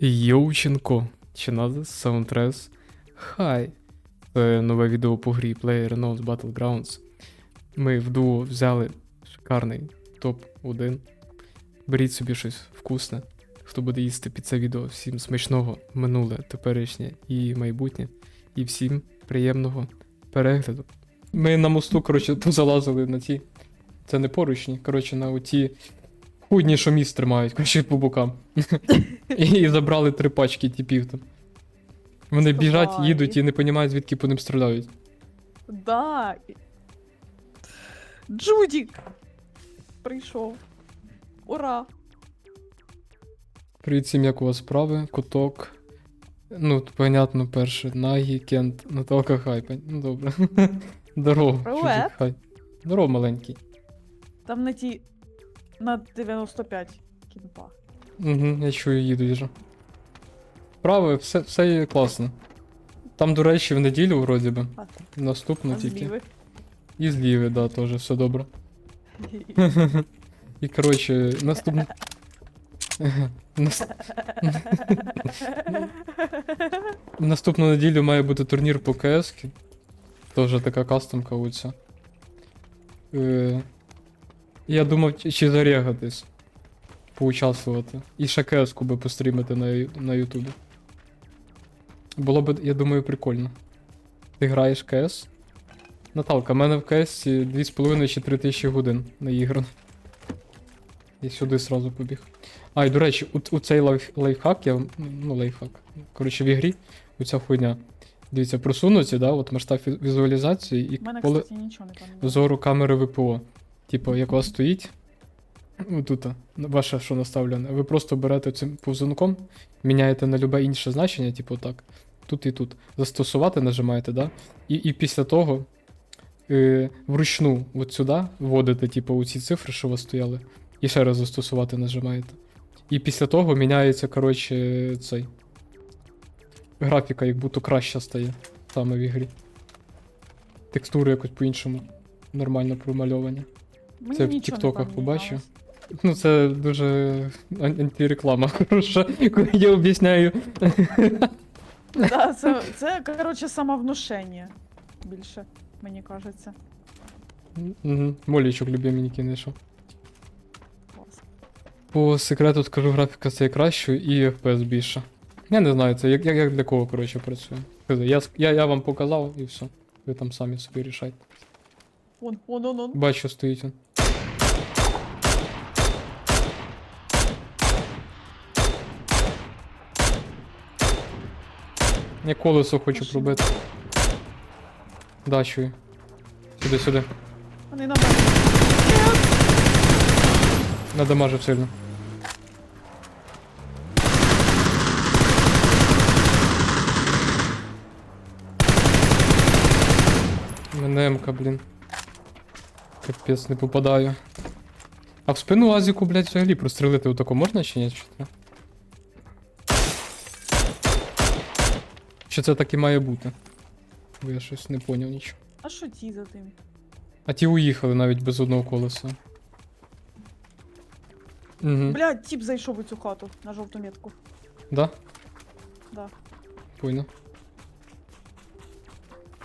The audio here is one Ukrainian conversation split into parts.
Йовченко, чи надо Soundtress? Хай. Це нове відео по грі PlayerUnknown's Battlegrounds. Ми в дуо взяли шикарний топ-1. Беріть собі щось вкусне. Хто буде їсти під це відео, всім смачного минуле, теперішнє і майбутнє. І всім приємного перегляду. Ми на мосту, коротше, позалазили на ті. Це не поручні, коротше, на оті худні, що міст тримають, коротше, по бокам. І забрали три пачки типів там. Вони біжать, їдуть і не розуміють, звідки по ним стріляють. Да. Джудік! Прийшов. Ура! Привіт всім, як у вас справи? Куток. Ну, понятно, перше. Нагі, Кент, Наталка Хай. Ну добре. Здорово. Привет. Хай. Здорово, маленький. Там на ті. На 95 кімпа. Угу, я чую, їдуть вже. Справи, все, все є класно. Там, до речі, в неділю, вроді би. А, Наступну а тільки. зліви. І зліви, да, теж все добре. І коротше, наступний. Нас... Наступну неділю має бути турнір по КС. Теж така кастомка оця. Е... Я думав, чи- зарягатись. Поучаствувати. І ще КС-ку би пострімити на, на Ютубі. Було б, я думаю, прикольно. Ти граєш КС? Наталка, в мене в КС 2,5 чи 3 тисячі годин наіграно. Я сюди сразу побіг. А, і до речі, у, у цей лайф, лайфхак, я. Ну, лайфхак. Коротше, в ігрі оця хуйня. Дивіться, просунуті, да, от масштаб візуалізації і мене, поле кстати, нічого не зору камери ВПО. Типу, як у вас стоїть. Ну, тут, ваше, що наставлене. Ви просто берете цим повзунком, міняєте на любе інше значення, типу так. Тут і тут. Застосувати нажимаєте, да? І, і після того е, вручну от сюди вводите, типу, у ці цифри, що у вас стояли. І ще раз застосувати нажимаєте. І після того міняється, коротше, цей. Графіка, як будто краще стає саме в ігрі. Текстури якось по-іншому нормально промальовані. Мені це в тіктоках побачив. Ну, це дуже антиреклама хороша, коли я об'ясняю. Да, це, це, коротше, самовнушення. Більше, мені кажеться. Угу. Молічок любимий знайшов. По секрету скажу, графіка це краще і FPS більше. Я не знаю, це як, як, для кого, коротше, працює. Я, я, я вам показав і все. Ви там самі собі рішайте. Вон, вон, вон, вон. Бачу, стоїть він. Я колесо хочу пробити. Да, чую. Сюди, сюди. Вони на мене. Надамажив сильно. Мене МК, блін. Капець, не попадаю. А в спину Азіку, блядь, взагалі прострелити отако можна чи ні? Чи, чи це так і має бути? Бо я щось не поняв нічого. А що ті за тим? А ті уїхали навіть без одного колеса. Угу. Блядь, тіп зайшов у цю хату на жовту метку. Да? Да. Понял.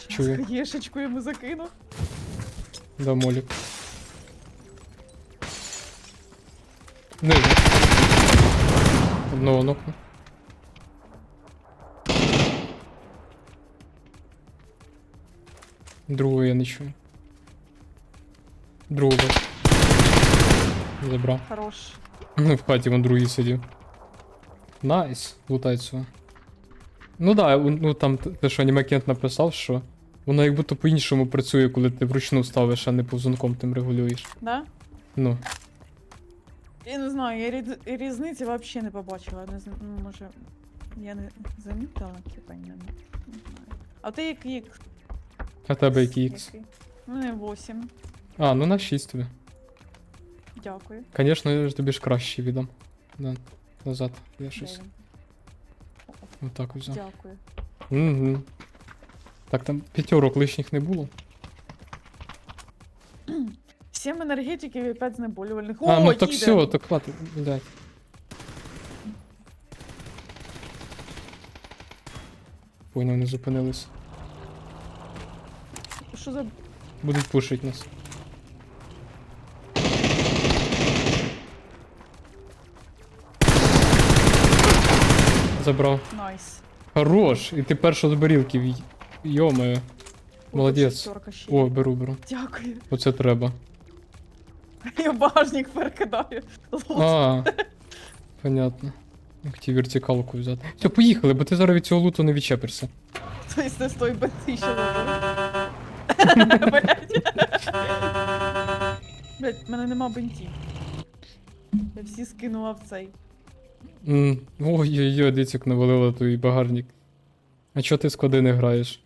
Чую. хаєшечку йому закину. Да, молік. Не. Одного нокну. Другого я не чую. Другого. Забрав. Хорош. Ну, в хаті вон другий сидів. Найс, лутай цього. Ну да, ну там те, що анімакент написав, що воно як будто по-іншому працює, коли ти вручну ставиш, а не повзунком тим регулюєш. Да? Ну. Я не знаю, я різ- різниці взагалі не побачила. Не знаю, ну, може, я не замітила, типа, не, знаю. А ти який? ікс? А в тебе який ікс? Який? Ну, не 8. А, ну на 6 тобі. Дякую. Звісно, я ж тобі ж краще віддам. Да. Назад. Я Де щось він? отак взяв. Дякую. Угу. Так, там п'ятерок лишніх не було. 7 енергетиків і 5 знеболювальних. а, О, ну так їде! все, так хватить, блядь. Поняв, не зупинилися. Що за. Будуть пушить нас. Забрав. Найс. Хорош! І ти перша з барілків. й- Йомаю. О, Молодець. О, беру, беру. Дякую. Оце треба. Я в багажник перекидаю. А, понятно. Хотів вертикалку взяти. Все, поїхали, бо ти зараз від цього луту не відчепишся. Тобто це з той бенти ще Блять. В мене нема бентів. Я всі скинула в цей. М, Ой-ой-ой, як навалила той багажник. А чого ти склади не граєш?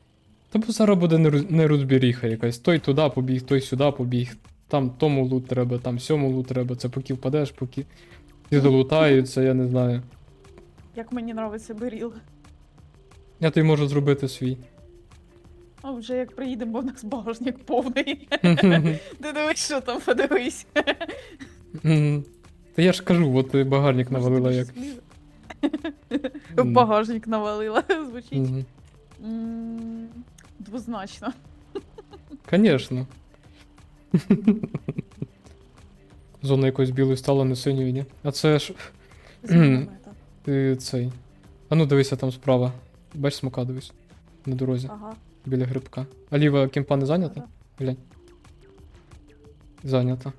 Та бо зараз буде неру- нерозбіріха якась. Той туди побіг, той сюди побіг. Там тому лут треба, там сьому лут треба. Це поки впадеш, поки всі залутаються, я не знаю. Як мені нравиться беріл. Я тобі можу зробити свій. А вже як приїдемо, бо в нас багажник повний. Ти дивись, що там, подивись. Та я ж кажу, от ти багажник навалила як. багажник навалила, звучить. Мгм. М, Двозначно. Конечно. Зона якоїсь білої стала, не синьої, ні. А це ж. З міномета. Ти цей. А ну дивися там справа. Бач смока, дивись. На дорозі, Ага. Біля грибка. А ліва кімпа не зайнята? Глянь. Зайнята.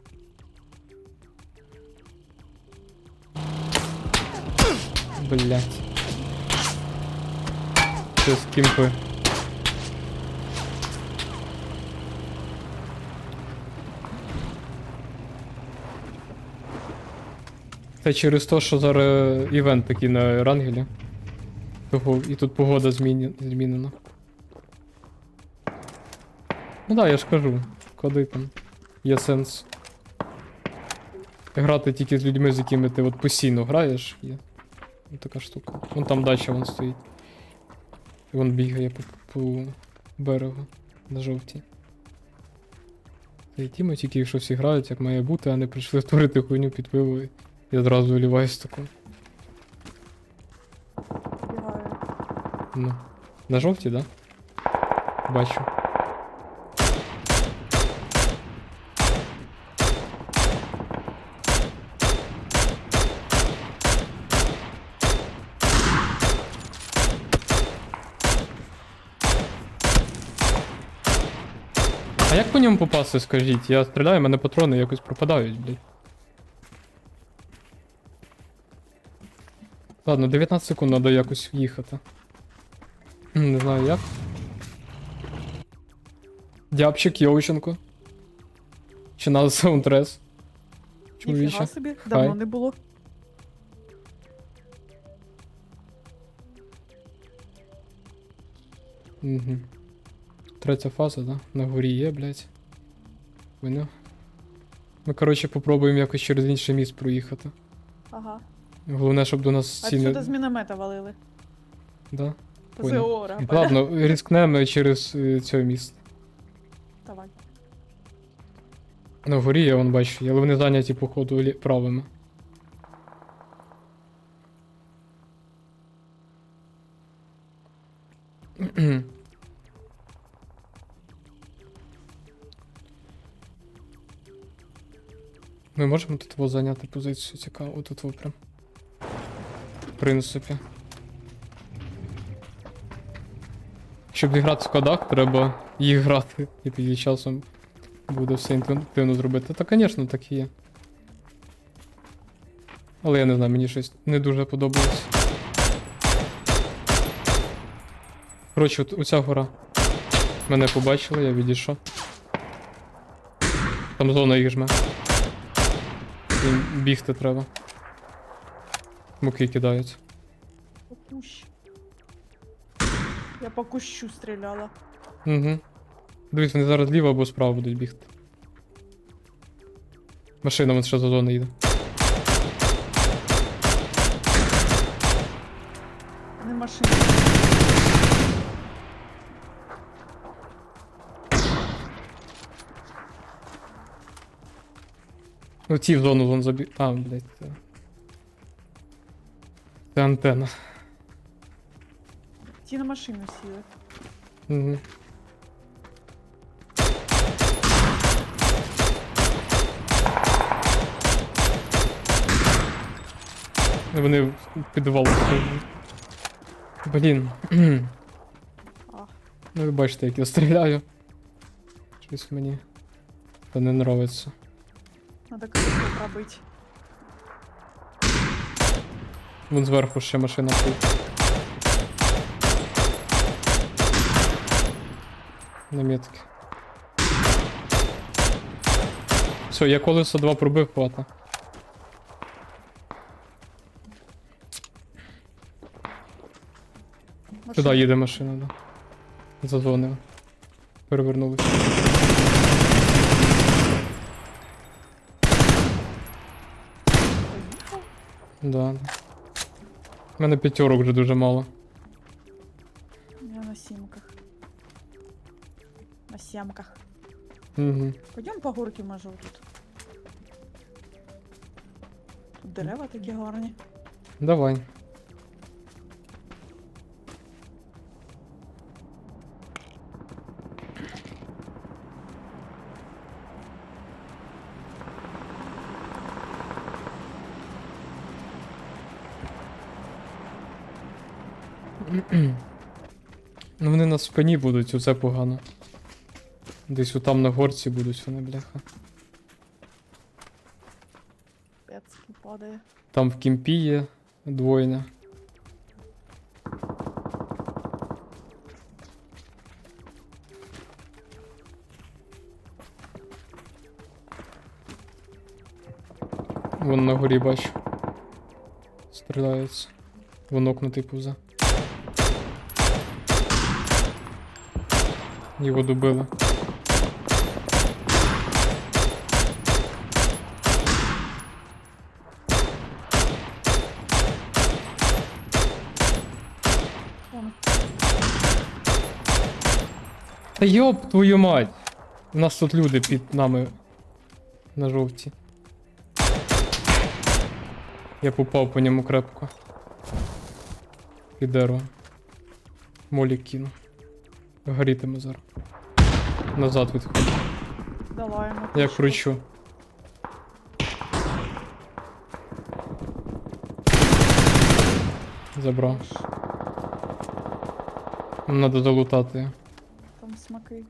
Блять. Це з кімпи. Це через те, що зараз івент такий на рангелі. Того, і тут погода зміні, змінена. Ну да, я ж кажу, коли там є сенс. Грати тільки з людьми, з якими ти от постійно граєш, є. Ось така штука. Вон там дача вон стоїть. І вон бігає по, по берегу на жовтій. Та й тімо тільки що всі грають, як має бути, а не прийшли створити хуйню під пиво і я одразу таку. Бігаю. Ну. На жовтій, да? Бачу. Ньому попасти, скажіть? Я стріляю, мене патрони якось пропадають, блядь. Ладно, 19 секунд треба якось їхати. Не знаю як. Дябчик Йовченко. Чи на саундтрес? Ніфіга собі, давно не було. Угу. Третя фаза, да? На горі є, блядь. Поняв. Ми, коротше, попробуємо якось через інший міст проїхати. Ага. Головне, щоб до нас А всі сюди з міномета валили. Да? Понял. ПЗО, рапа. Ладно, рискнемо через е, цей міст. Давай. На горі я вон бачу, але вони зайняті, походу, лі- правими. Ми можемо тут зайняти позицію цікаво, тут прям. В принципі. Щоб зіграти в складах, треба їх грати. І тоді часом буде все інтуїтивно зробити. Та, звісно, так і є. Але я не знаю, мені щось не дуже подобається. Коротше, от оця гора. Мене побачили, я відійшов. Там зона їх жме. Їм бігти треба. Муки кидаються. Покущ. Я по кущу стріляла. Угу. Дивись, вони зараз зліва або справа будуть бігти. Машина вон ще за зони їде. Не машина. Ну ті в зону вон забіг. А, блядь, це. Це антенна. Ті на машину сіли. Угу. Вони в підвал. Блін. Ну ви бачите, як я стріляю. Щось мені. Та не нравиться. Надо крышку пробить. Вон зверху ще машина стоїть. Наметки. Все, я колесо два пробив, хвата. Туди їде машина, да. Зазвонив. Перевернулися. Да. У мене п'ятерок вже дуже мало. Я на сімках. На сімках. Угу. Пойдем по горки, може, тут. Тут дерева такі гарні. Давай. Ну вони на спині будуть, оце погано. Десь отам на горці будуть вони, бляха. Пецький падає. Там в кімпі є двойня. Вон на горі бачу. Стріляється. Вон окнутий повзе. Його добили. Та йоп твою мать! У нас тут люди під нами на жовті. Я попав по ньому крепко. Під дерево. Молік кину. Горітиме зараз. Назад відходь. Давай, ну, Я кручу. Забрав. Нам Надо долутати. Там смаки.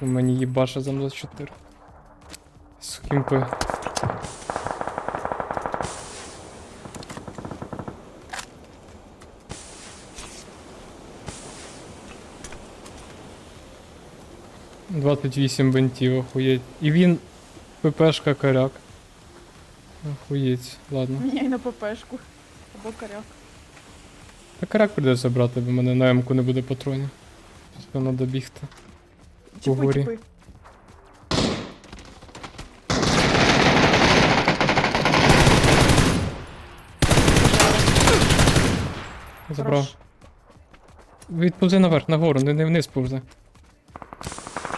У мене їбаша за мною 4. Сукімпи. 28 бентів, охуєть. І він ППшка коряк. Охуєць. ладно. Ні, на ППшку. Або коряк. Та коряк прийдеться брати, бо в мене на М-ку не буде патронів. Треба добігти. Типу, По горі. Чіпи. Забрав. Відповзи наверх, нагору, не, не вниз повзи.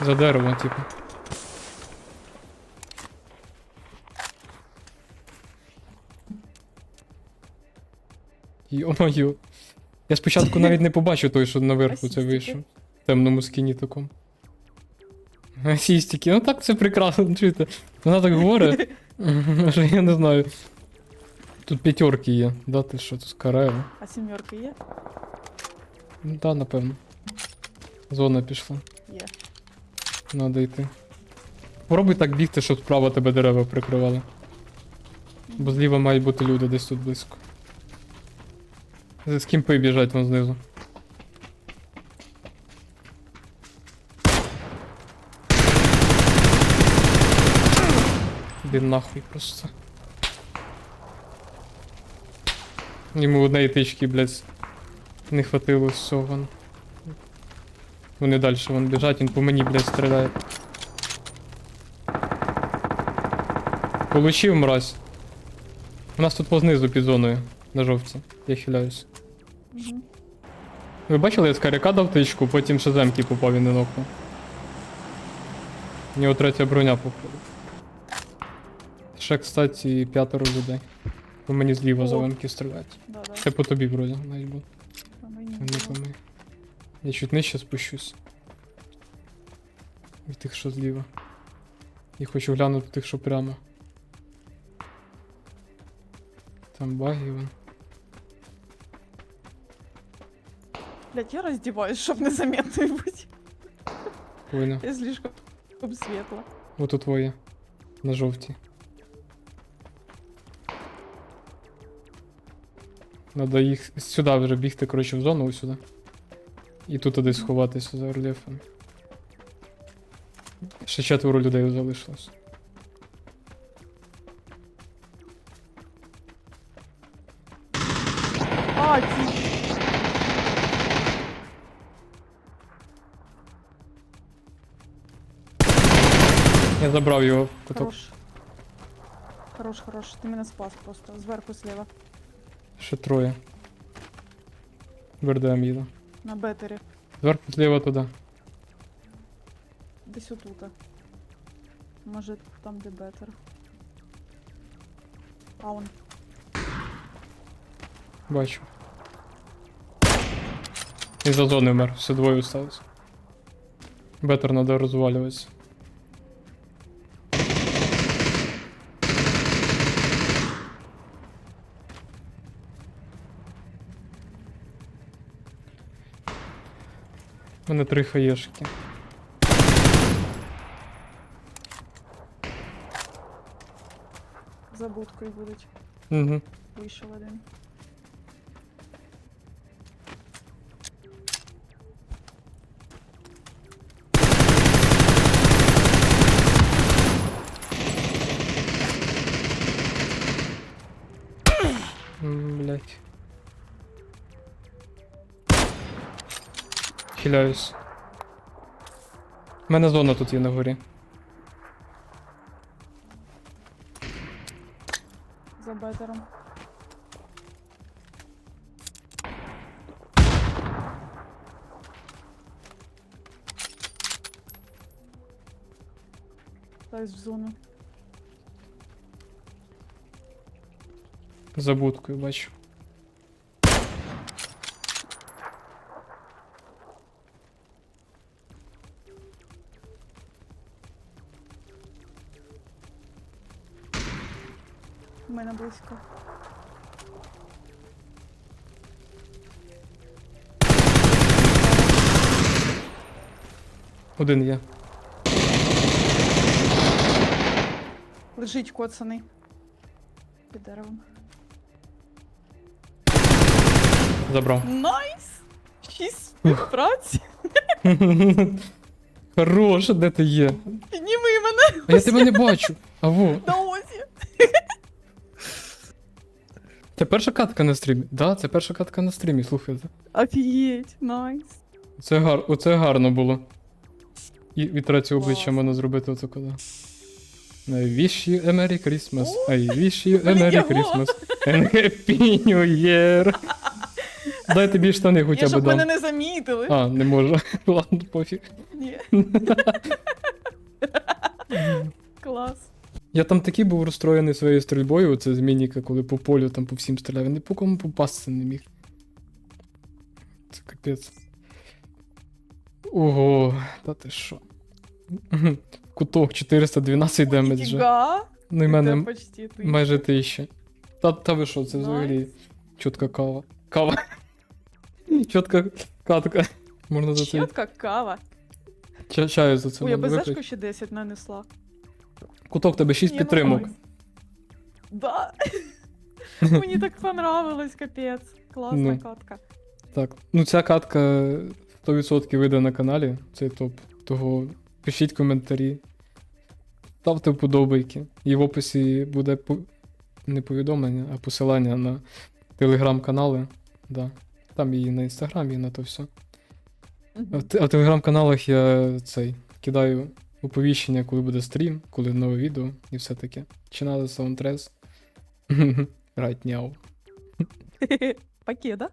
За дерево, типу. Йо-моє. Я спочатку навіть не побачив той, що наверху це вийшов. В темному скіні такому. Асістики, ну так це прекрасно, чуєте. Вона так говорить, що я не знаю. Тут п'ятерки є, да, ти що, тут караєво. А сімерки є? Ну так, напевно. Зона пішла. Є. Надо йти. Попробуй так бігти, щоб справа тебе дерева прикривали. Бо зліва мають бути люди десь тут близько. З кімпи біжать вон знизу. Іди нахуй просто. Йому однієї тички, блядь, не хватило з цього. Вони далі вон біжать, він по мені, блядь, стріляє. Получив мразь. У нас тут познизу під зоною, на жовті. Я хиляюсь. Угу. Ви бачили, я з каряка дав тичку, потім ще земки попав він не нокнув. У нього третя броня походу. Ще, кстати, п'ятеро людей. По мені зліва О. зеленки стріляють. Да, да. Це по тобі вроді навіть було. по мені. Я чуть нижче спущусь. Від тих, що зліва. І хочу глянути тих, що прямо. Там баги вон. Блядь, я раздеваюсь, щоб незаметно бути. Понял. Я слишком светло. Ото твоє. На жовтій. Надо їх сюди вже бігти, коротше, в зону ось сюди. І тут десь сховатися за рельєфом. Ще четверо людей залишилось. А. Я забрав його в куток. Хорош. Хорош, хорош. Ти мене спас просто. Зверху слева. Ще троє. БРДМ їду. На бетері. Зверху зліва туди. Десь отута. Може там, де бетер. А он. Бачу. І за зони вмер, все двоє осталось. Бетер надо розвалюватися. У мене три хаєшки. За будкою будуть. Угу. Вийшов один. Хиляюсь. У мене зона тут є на горі. За бетером. Дай в зону. За будкою бачу. Мене близько. Один є. Лежить коцаний. Під деревом. Забрав. Найс! Шість співпраці. Хорош, де ти є? Підніми мене А я тебе не бачу. А во. Перша катка на стрімі. Да, це перша катка на стрімі, слухайте. Офігеть, найс. Це гар... Оце гарно було. І від обличчя можна зробити оце коли. I wish you a Merry Christmas. I wish you a Merry. Christmas. And Happy New Year. Дай тобі штани хоча Я б щоб дам. мене не замітили. А, не можу. Ладно, пофіг. Ні. Клас. Я там такий був розстроєний своєю стрільбою, оце з Мініка, коли по полю там по всім стріляв. Я по кому попасти не міг. Це капець. Ого, та ти що? Куток 412 демеджа. Ну і мене почти майже 1000. Та, та ви що, це взагалі чітка кава. Кава. Чітка катка. Можна за це. Чітка кава. Ча- Чаю за це. Ой, я безешку ще 10 нанесла. Куток тебе 6 Я підтримок. Да. Мені так понравилось, капець. Класна Ну. катка. Так, ну ця катка 100% вийде на каналі, цей топ. Того пишіть коментарі, ставте вподобайки. І в описі буде по... не повідомлення, а посилання на телеграм-канали. Да. Там і на інстаграм, і на то все. А в, те- а в телеграм-каналах я цей кидаю оповіщення, коли буде стрім, коли нове відео і все таке. Чинали саундтрес. Right now. Покеда.